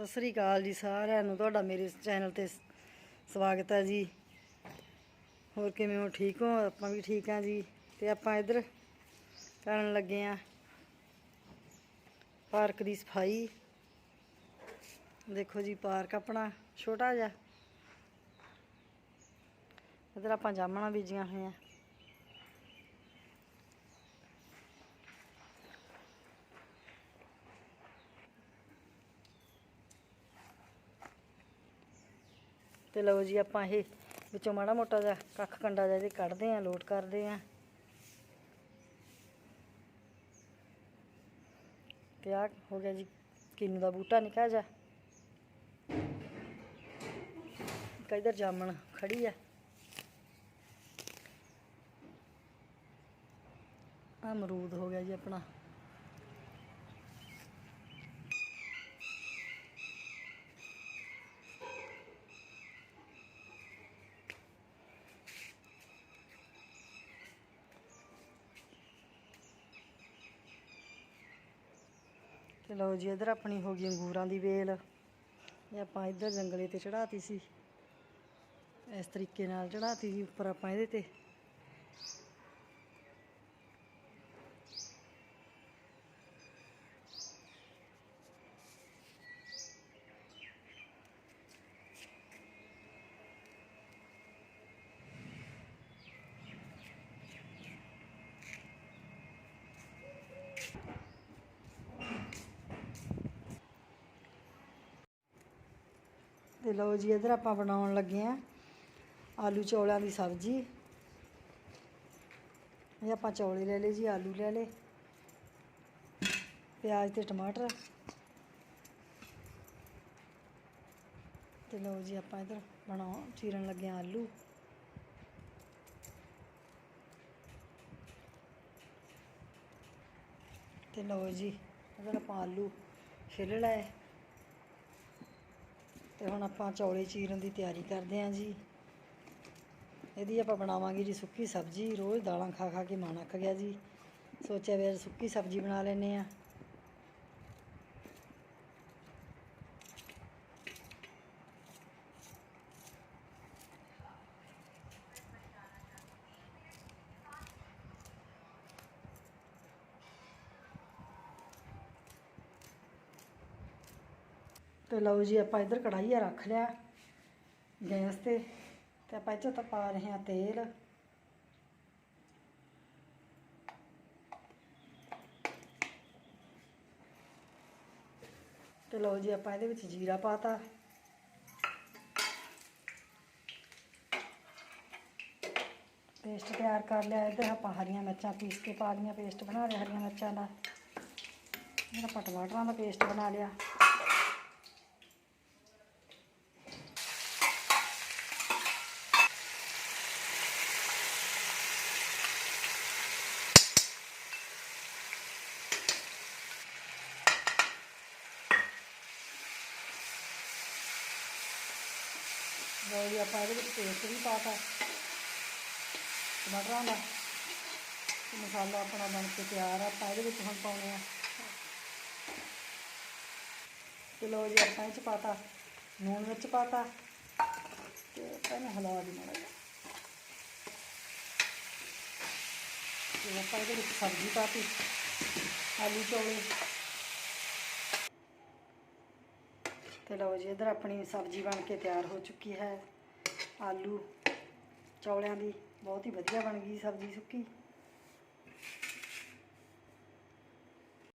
ਸਤਿ ਸ੍ਰੀ ਅਕਾਲ ਜੀ ਸਾਰਿਆਂ ਨੂੰ, ਤੁਹਾਡਾ ਮੇਰੇ ਚੈਨਲ ਤੇ ਸਵਾਗਤ ਹੈ ਜੀ। ਹੋਰ ਕਿਵੇਂ ਹੋ? ਠੀਕ ਹੋ? ਆਪਾਂ ਵੀ ਠੀਕ ਹਾਂ ਜੀ। ਤੇ ਆਪਾਂ ਇੱਧਰ ਕਰਨ ਲੱਗੇ ਆ ਪਾਰਕ ਦੀ ਸਫ਼ਾਈ। ਦੇਖੋ ਜੀ, ਪਾਰਕ ਆਪਣਾ ਛੋਟਾ ਜਿਹਾ। ਇੱਧਰ ਆਪਾਂ ਜਾਮਣਾ ਬੀਜੀਆਂ ਹੋਈਆਂ। ਤੇ ਲਓ ਜੀ ਆਪਾਂ ਇਹ ਵਿੱਚੋਂ ਮਾੜਾ ਮੋਟਾ ਜਿਹਾ ਕੱਖ ਕੰਡਾ ਜਿਹਾ ਇਹਦੇ ਕੱਢਦੇ ਆਂ ਲੋਟ ਕਰਦੇ ਆਂ ਤੇ ਆ ਹੋ ਗਿਆ ਜੀ, ਕਿੰਨੂ ਦਾ ਬੂਟਾ ਨਿਕਾ ਜਾ ਕਿਧਰ ਜਾਮਣ ਖੜੀ ਆ। ਆ ਅਮਰੂਦ ਹੋ ਗਿਆ ਜੀ ਆਪਣਾ। ਤੇ ਲਓ ਜੀ, ਇਧਰ ਆਪਣੀ ਹੋ ਗਈ ਅੰਗੂਰਾਂ ਦੀ ਵੇਲ। ਇਹ ਆਪਾਂ ਇੱਧਰ ਜੰਗਲੇ ਤੇ ਚੜਾਤੀ ਸੀ। ਇਸ ਤਰੀਕੇ ਨਾਲ ਚੜਾਤੀ ਸੀ, ਉੱਪਰ ਆਪਾਂ ਇਹਦੇ ਤੇ। ਤੇ ਲਓ ਜੀ, ਇਧਰ ਆਪਾਂ ਬਣਾਉਣ ਲੱਗੇ ਆ ਆਲੂ ਚੌਲਾਂ ਦੀ ਸਬਜ਼ੀ। ਇਹ ਆਪਾਂ ਚੌਲੇ ਲੈ ਲਏ ਜੀ, ਆਲੂ ਲੈ ਲਏ, ਪਿਆਜ਼ ਤੇ ਟਮਾਟਰ। ਤੇ ਲਓ ਜੀ, ਆਪਾਂ ਇਧਰ ਬਣਾਉ ਚੀਰਨ ਲੱਗੇ ਆ ਆਲੂ। ਤੇ ਲਓ ਜੀ, ਇਧਰ ਆਪਾਂ ਆਲੂ ਛਿੱਲ ਲਏ। ਤੇ ਹੁਣ ਆਪਾਂ ਚੌਲੇ ਚੀਰਨ ਦੀ ਤਿਆਰੀ ਕਰਦੇ ਆਂ ਜੀ। ਇਹਦੀ ਆਪਾਂ ਬਣਾਵਾਂਗੇ ਜੀ ਸੁੱਕੀ ਸਬਜ਼ੀ। ਰੋਜ਼ ਦਾਲਾਂ ਖਾ ਖਾ ਕੇ ਮਨ ਅੱਕ ਗਿਆ ਜੀ। ਸੋਚਿਆ ਵੀ ਅੱਜ ਸੁੱਕੀ ਸਬਜ਼ੀ ਬਣਾ ਲੈਨੇ ਆ ਤੇ ਲਓ ਜੀ ਆਪਾਂ ਇੱਧਰ ਕੜਾਈਆ ਰੱਖ ਲਿਆ ਗੈਸ ਤੇ ਤੇ ਆਪਾਂ ਇਹ 'ਚ ਤਾਂ ਪਾ ਰਹੇ ਹਾਂ ਤੇਲ। ਤੇ ਲਓ ਜੀ ਆਪਾਂ ਇਹਦੇ ਵਿੱਚ ਜੀਰਾ ਪਾਤਾ। ਪੇਸਟ ਤਿਆਰ ਕਰ ਲਿਆ। ਇੱਧਰ ਆਪਾਂ ਹਰੀਆਂ ਮਿਰਚਾਂ ਪੀਸ ਕੇ ਪਾ ਲਈਆਂ। ਪੇਸਟ ਬਣਾ ਲਿਆ ਹਰੀਆਂ ਮਿਰਚਾਂ ਦਾ। ਇਹਦਾ ਆਪਾਂ ਟਮਾਟਰਾਂ ਦਾ ਪੇਸਟ ਬਣਾ ਲਿਆ। ਲਓ ਜੀ ਆਪਾਂ ਇਹਦੇ ਵਿੱਚ ਪੇਸਟ ਵੀ ਪਾਤਾ ਟਮਾਟਰਾਂ ਦਾ। ਮਸਾਲਾ ਆਪਣਾ ਬਣ ਕੇ ਤਿਆਰ ਆ, ਆਪਾਂ ਇਹਦੇ ਵਿੱਚ ਹੁਣ ਪਾਉਣੇ ਆ। ਤੇ ਲਓ ਜੀ, ਆਪਾਂ ਇਹ ਚ ਪਾਤਾ ਨੂਣ ਵਿੱਚ ਪਾਤਾ ਤੇ। ਆਪਾਂ ਇਹਨੂੰ ਹਿਲਾ ਦੀ ਮਾੜਾ ਜਿਹਾ। ਤੇ ਆਪਾਂ ਇਹਦੇ ਵਿੱਚ ਸਬਜ਼ੀ ਪਾਤੀ ਆਲੂ ਚੌਲੇ। ਤੇ ਲਓ ਜੀ, ਇਧਰ ਆਪਣੀ ਸਬਜ਼ੀ ਬਣ ਕੇ ਤਿਆਰ ਹੋ ਚੁੱਕੀ ਹੈ। ਆਲੂ ਚੌਲਿਆਂ ਦੀ, ਬਹੁਤ ਹੀ ਵਧੀਆ ਬਣ ਗਈ ਸਬਜ਼ੀ ਸੁੱਕੀ।